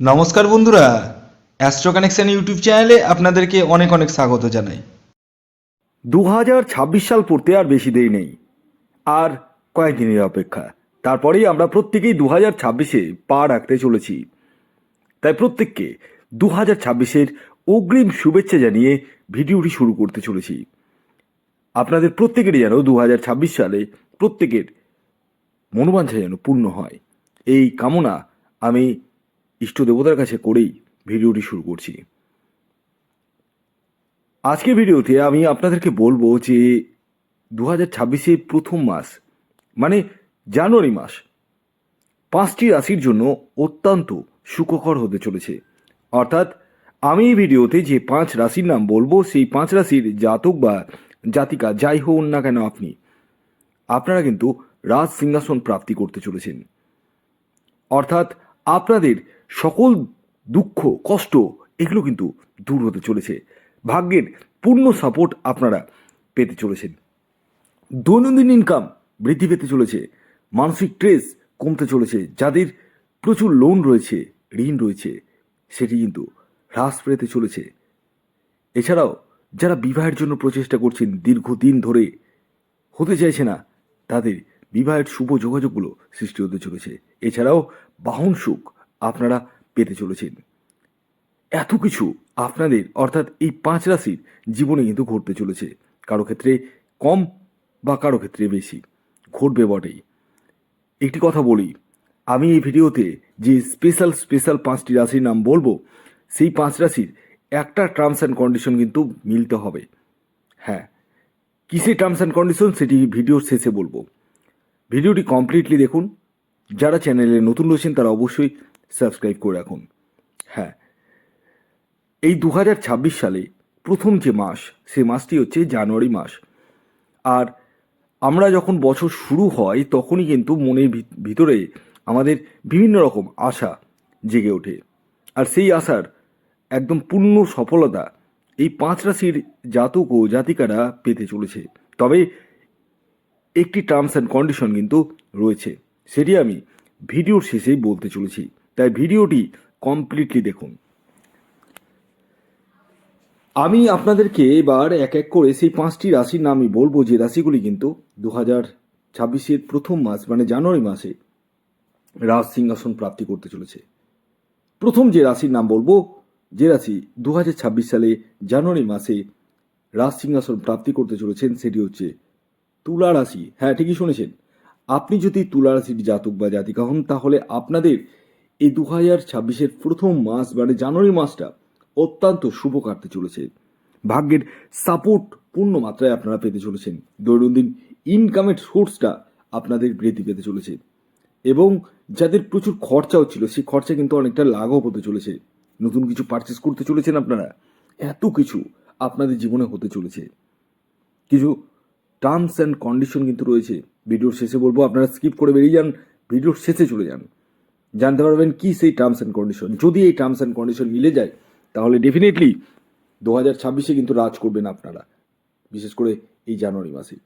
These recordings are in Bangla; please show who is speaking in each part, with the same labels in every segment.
Speaker 1: নমস্কার বন্ধুরা অ্যাস্ট্রো কানেকশন ইউটিউব চ্যানেলে আপনাদেরকে অনেক অনেক স্বাগত জানাই।
Speaker 2: দু হাজার ছাব্বিশ সাল পড়তে আর বেশি দেরি নেই। আর কয়েকদিনের অপেক্ষা। তারপরেই আমরা প্রত্যেকেই দু হাজার ছাব্বিশে পা রাখতে চলেছি। তাই প্রত্যেককে দু হাজার ছাব্বিশের অগ্রিম শুভেচ্ছা জানিয়ে ভিডিওটি শুরু করতে চলেছি। আপনাদের প্রত্যেকেরই যেন দু হাজার ছাব্বিশ সালে প্রত্যেকের মনোবাঞ্ছা যেন পূর্ণ হয়। এই কামনা আমি ইষ্ট দেবতার কাছে করেই ভিডিওটি শুরু করছি। আজকের ভিডিওতে আমি আপনাদেরকে বলব যে দু হাজার ছাব্বিশের প্রথম মাস মানে জানুয়ারি মাস, পাঁচটি রাশির জন্য অত্যন্ত সুখকর হতে চলেছে। অর্থাৎ আমি এই ভিডিওতে যে পাঁচ রাশির নাম বলব, সেই পাঁচ রাশির জাতক বা জাতিকা, যাই হন না কেন আপনি, আপনারা কিন্তু রাজ সিংহাসন প্রাপ্তি করতে চলেছেন। অর্থাৎ আপনাদের সকল দুঃখ, কষ্ট, এগুলো কিন্তু দূর হতে চলেছে। ভাগ্যের পূর্ণ সাপোর্ট আপনারা পেতে চলেছেন। দৈনন্দিন ইনকাম বৃদ্ধি পেতে চলেছে। মানসিক স্ট্রেস কমতে চলেছে। যাদের প্রচুর লোন রয়েছে, ঋণ রয়েছে, সেটি কিন্তু হ্রাস পেতে চলেছে। এছাড়াও যারা বিবাহের জন্য প্রচেষ্টা করছেন, দীর্ঘদিন ধরে হতে চাইছে না, তাদের বিবাহের শুভ যোগাযোগগুলো সৃষ্টি হতে চলেছে। এছাড়াও বাহন সুখ আপনারা পেতে চলেছেন। এত কিছু আপনাদের, অর্থাৎ এই পাঁচ রাশির জীবনে কিন্তু ঘটতে চলেছে। কারও ক্ষেত্রে কম বা কারও ক্ষেত্রে বেশি, ঘটবে বটেই। একটি কথা বলি, আমি এই ভিডিওতে যে স্পেশাল স্পেশাল পাঁচটি রাশির নাম বলব, সেই পাঁচ রাশির একটা টার্মস অ্যান্ড কন্ডিশন কিন্তু মিলতে হবে। হ্যাঁ কিসে টার্মস অ্যান্ড কন্ডিশন সেটি ভিডিওর শেষে বলব। ভিডিওটি কমপ্লিটলি দেখুন যারা চ্যানেলে নতুন রয়েছেন, তারা অবশ্যই সাবস্ক্রাইব করে রাখুন। হ্যাঁ এই দু হাজার ছাব্বিশ সালে প্রথম যে মাস, সে মাসটি হচ্ছে জানুয়ারি মাস। আর আমরা যখন বছর শুরু হয়, তখনই কিন্তু মনের ভিতরে আমাদের বিভিন্ন রকম আশা জেগে ওঠে। আর সেই আশার একদম পূর্ণ সফলতা এই পাঁচ রাশির জাতক ও জাতিকারা পেতে চলেছে। তবে একটি টার্মস অ্যান্ড কন্ডিশন কিন্তু রয়েছে। সেটি আমি ভিডিওর শেষেই বলতে চলেছি। তাই ভিডিওটি কমপ্লিটলি দেখুন। আমি আপনাদেরকে এবার এক এক করে সেই পাঁচটি রাশির নামই বলব, যে রাশিগুলি কিন্তু দু হাজার ছাব্বিশের প্রথম মাস মানে জানুয়ারি মাসে রাজ সিংহাসন প্রাপ্তি করতে চলেছে। প্রথম যে রাশির নাম বলব, যে রাশি দু হাজার ছাব্বিশ সালে জানুয়ারি মাসে রাজ সিংহাসন প্রাপ্তি করতে চলেছেন, সেটি হচ্ছে তুলা রাশি। হ্যাঁ ঠিকই শুনেছেন। আপনি যদি তুলা রাশির জাতক বা জাতিকা হন, তাহলে আপনাদের এই দু হাজার ছাব্বিশের প্রথম মাস মানে জানুয়ারি মাসটা অত্যন্ত শুভ কাটতে চলেছে। ভাগ্যের সাপোর্ট পূর্ণ মাত্রায় আপনারা পেতে চলেছেন। দৈনন্দিন ইনকামের সোর্সটা আপনাদের বৃদ্ধি পেতে চলেছে। এবং যাদের প্রচুর খরচাও ছিল, সেই খরচা কিন্তু অনেকটা লাঘব হতে চলেছে। নতুন কিছু পারচেস করতে চলেছেন আপনারা, এত কিছু আপনাদের জীবনে হতে চলেছে। কিছু টার্মস অ্যান্ড কন্ডিশন কিন্তু রয়েছে। ভিডিওর শেষে বলব, আপনারা স্কিপ করে বেরিয়ে যান, ভিডিওর শেষে চলে যান। জানতে পারবেন কি সেই টার্মস অ্যান্ড কন্ডিশন যদি এই টার্মস অ্যান্ড কন্ডিশন মিলে যায়, তাহলে ডেফিনেটলি দু হাজার ছাব্বিশে কিন্তু রাজ করবেন আপনারা, বিশেষ করে এই জানুয়ারি মাসে।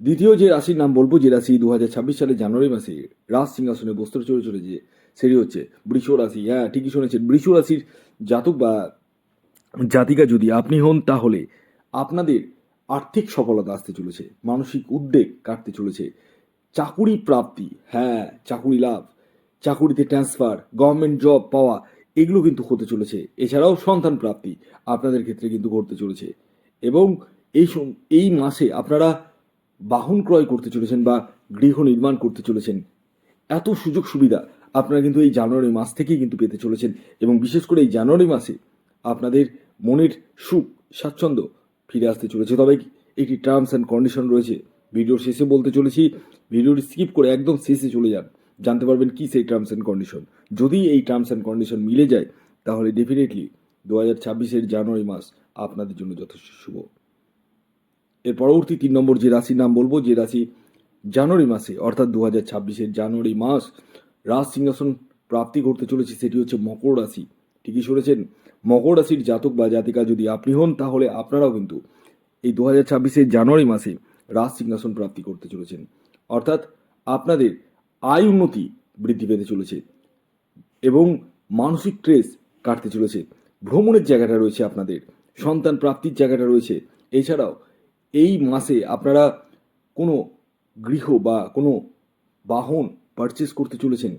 Speaker 2: দ্বিতীয় যে রাশির নাম বলব, যে রাশি দু হাজার ছাব্বিশ সালে জানুয়ারি মাসে রাজ সিংহাসনে বস্ত্র চলে চলেছে, সেটি হচ্ছে বৃষ রাশি। হ্যাঁ ঠিকই শুনেছেন, বৃষ রাশির জাতক বা জাতিকা যদি আপনি হন, তাহলে আপনাদের আর্থিক সফলতা আসতে চলেছে, মানসিক উদ্বেগ কাটতে চলেছে, চাকুরি প্রাপ্তি হ্যাঁ চাকুরি লাভ, চাকুরিতে ট্রান্সফার গভর্নমেন্ট জব পাওয়া, এগুলো কিন্তু হতে চলেছে। এছাড়াও সন্তান প্রাপ্তি আপনাদের ক্ষেত্রে কিন্তু ঘটতে চলেছে। এবং এই এই মাসে আপনারা বাহন ক্রয় করতে চলেছেন বা গৃহ নির্মাণ করতে চলেছেন। এত সুযোগ সুবিধা আপনারা কিন্তু এই জানুয়ারি মাস থেকেই কিন্তু পেতে চলেছেন এবং বিশেষ করে এই জানুয়ারি মাসে আপনাদের মনের সুখ, স্বাচ্ছন্দ্য ফিরে আসতে চলেছে। তবে একটি টার্মস অ্যান্ড কন্ডিশন রয়েছে। ভিডিওর শেষে বলতে চলেছি ভিডিওটি স্কিপ করে একদম শেষে চলে যান। জানতে পারবেন কি সেই টার্মস অ্যান্ড কন্ডিশন যদি এই টার্মস অ্যান্ড কন্ডিশন মিলে যায়, তাহলে ডেফিনেটলি দু হাজার ছাব্বিশের জানুয়ারি মাস আপনাদের জন্য যথেষ্ট শুভ। এর পরবর্তী তিন নম্বর যে রাশির নাম বলব, যে রাশি জানুয়ারি মাসে, অর্থাৎ দু হাজার ছাব্বিশের জানুয়ারি মাস রাজ সিংহাসন প্রাপ্তি করতে চলেছে, সেটি হচ্ছে মকর রাশি। ঠিকই শুনেছেন? মকর রাশির জাতক বা জাতিকা যদি আপনি হন, তাহলে আপনারাও কিন্তু এই দু হাজার ছাব্বিশের জানুয়ারি মাসে রাজ সিংহাসন প্রাপ্তি করতে চলেছেন। অর্থাৎ আপনাদের আয় উন্নতি বৃদ্ধি পেতে চলেছে এবং মানসিক স্ট্রেস কাটতে চলেছে। ভ্রমণের জায়গাটা রয়েছে আপনাদের, সন্তান প্রাপ্তির জায়গাটা রয়েছে। এছাড়াও এই মাসে আপনারা কোনো গৃহ বা কোনো বাহন পারচেস করতে চলেছেন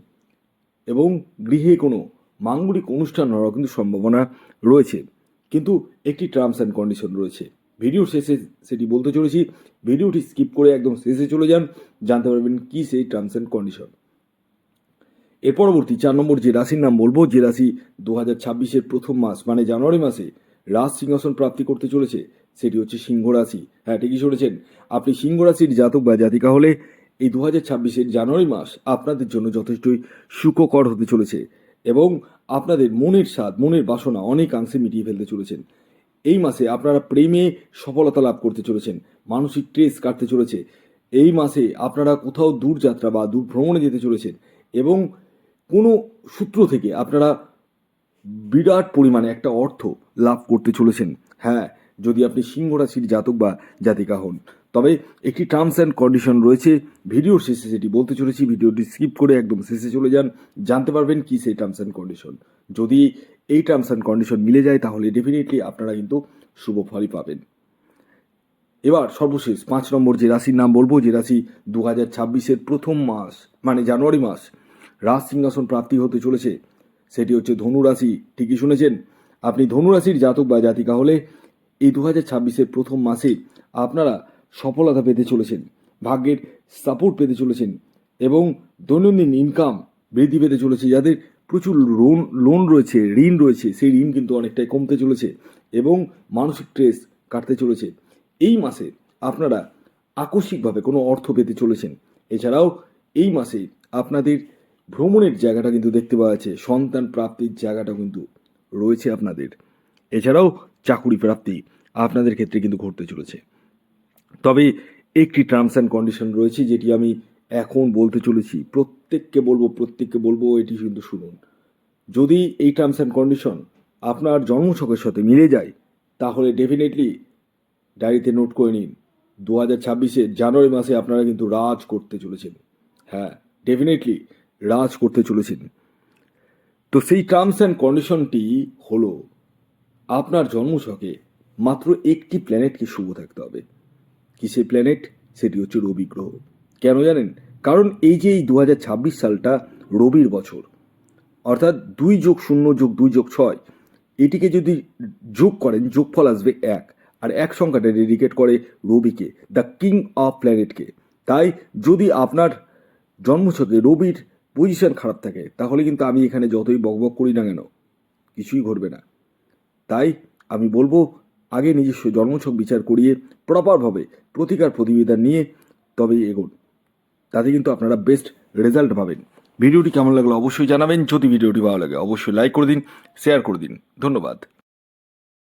Speaker 2: এবং গৃহে কোনো মাঙ্গলিক অনুষ্ঠান হওয়ার কিন্তু সম্ভাবনা রয়েছে। কিন্তু একটি টার্মস অ্যান্ড কন্ডিশন রয়েছে। ভিডিওর শেষে সেটি বলতে চলেছি। ভিডিওটি স্কিপ করে একদম শেষে চলে যান। জানতে পারবেন কী সেই টার্মস অ্যান্ড কন্ডিশন এর পরবর্তী চার নম্বর যে রাশির নাম বলব, যে রাশি দু হাজার ছাব্বিশের প্রথম মাস মানে জানুয়ারি মাসে রাজ সিংহাসন প্রাপ্তি করতে চলেছে, সেটি হচ্ছে সিংহ রাশি। হ্যাঁ ঠিকই শুনেছেন। আপনি সিংহ রাশির জাতক বা জাতিকা হলে এই দু হাজার ছাব্বিশের জানুয়ারি মাস আপনাদের জন্য যথেষ্টই সুখকর হতে চলেছে। এবং আপনাদের মনের স্বাদ, মনের বাসনা অনেকাংশে মিটিয়ে ফেলতে চলেছেন। এই মাসে আপনারা প্রেমে সফলতা লাভ করতে চলেছেন, মানসিক ট্রেস কাটতে চলেছে। এই মাসে আপনারা কোথাও দূর যাত্রা বা দূর ভ্রমণে যেতে চলেছেন এবং কোনো সূত্র থেকে আপনারা বিরাট পরিমাণে একটা অর্থ লাভ করতে চলেছেন। হ্যাঁ যদি আপনি সিংহ রাশির জাতক বা জাতিকা হন তবে একটি টার্মস অ্যান্ড কন্ডিশন রয়েছে। ভিডিওর শেষে সেটি বলতে চলেছি। ভিডিওটি স্কিপ করে একদম শেষে চলে যান। জানতে পারবেন কি সেই টার্মস অ্যান্ড কন্ডিশন যদি এই টার্মস অ্যান্ড কন্ডিশন মিলে যায়, তাহলে ডেফিনেটলি আপনারা কিন্তু শুভ ফলই পাবেন। এবার সর্বশেষ পাঁচ নম্বর যে রাশির নাম বলব, যে রাশি দু হাজার ছাব্বিশের প্রথম মাস মানে জানুয়ারি মাস, রাজ সিংহাসন প্রাপ্তি হতে চলেছে। সেটি হচ্ছে ধনু রাশি, ঠিকই শুনেছেন? আপনি ধনু রাশির জাতক বা জাতিকা হলে এই দু হাজার ছাব্বিশের প্রথম মাসে আপনারা সফলতা পেতে চলেছেন, ভাগ্যের সাপোর্ট পেতে চলেছেন এবং দৈনন্দিন ইনকাম বৃদ্ধি পেতে চলেছে। যাদের প্রচুর লোন লোন রয়েছে, ঋণ রয়েছে, সেই ঋণ কিন্তু অনেকটাই কমতে চলেছে এবং মানসিক স্ট্রেস কাটতে চলেছে। এই মাসে আপনারা আকস্মিকভাবে কোনো অর্থ পেতে চলেছেন। এছাড়াও এই মাসে আপনাদের ভ্রমণের জায়গাটা কিন্তু দেখতে পাওয়া যাচ্ছে, সন্তান প্রাপ্তির জায়গাটা কিন্তু রয়েছে আপনাদের। এছাড়াও চাকুরি প্রাপ্তি আপনাদের ক্ষেত্রে কিন্তু ঘটতে চলেছে। তবে একটি টার্মস অ্যান্ড কন্ডিশন রয়েছে যেটি আমি এখন বলতে চলেছি। প্রত্যেককে বলব প্রত্যেককে বলব, এটি কিন্তু শুনুন। যদি এই টার্মস অ্যান্ড কন্ডিশন আপনার জন্মছকের সাথে মিলে যায়, তাহলে ডেফিনেটলি ডায়েরিতে নোট করে নিন দু হাজার ছাব্বিশে জানুয়ারি মাসে আপনারা কিন্তু রাজ করতে চলেছেন। হ্যাঁ ডেফিনেটলি রাজ করতে চলেছেন। তো সেই টার্মস অ্যান্ড কন্ডিশনটি হলো, আপনার জন্মছকে মাত্র একটি প্ল্যানেটকে শুভ থাকতে হবে। কি সেই প্ল্যানেট সেটি হচ্ছে রবি গ্রহ। কেন জানেন? কারণ এই যে এই দু হাজার ছাব্বিশ সালটা রবির বছর, অর্থাৎ দুই যোগ শূন্য যোগ দুই যোগ ছয়, এটিকে যদি যোগ করেন, যোগফল আসবে এক, আর এক সংখ্যাটা ডেডিকেট করে রবিকে দ্য কিং অফ প্ল্যানেটকে তাই যদি আপনার জন্মছকে রবির পজিশন খারাপ থাকে, তাহলে কিন্তু আমি এখানে যতই বকবক করি না কেন, কিছুই ঘটবে না। তাই আমি বলব আগে নিজস্ব জন্মছক বিচার করিয়ে প্রপারভাবে প্রতিকার প্রতিবেদন নিয়ে তবেই এগোন। তাতে কিন্তু আপনারা বেস্ট রেজাল্ট পাবেন। ভিডিওটি কেমন লাগল অবশ্যই জানাবেন। যদি ভিডিওটি ভালো লাগে, অবশ্যই লাইক করে দিন শেয়ার করে দিন। ধন্যবাদ।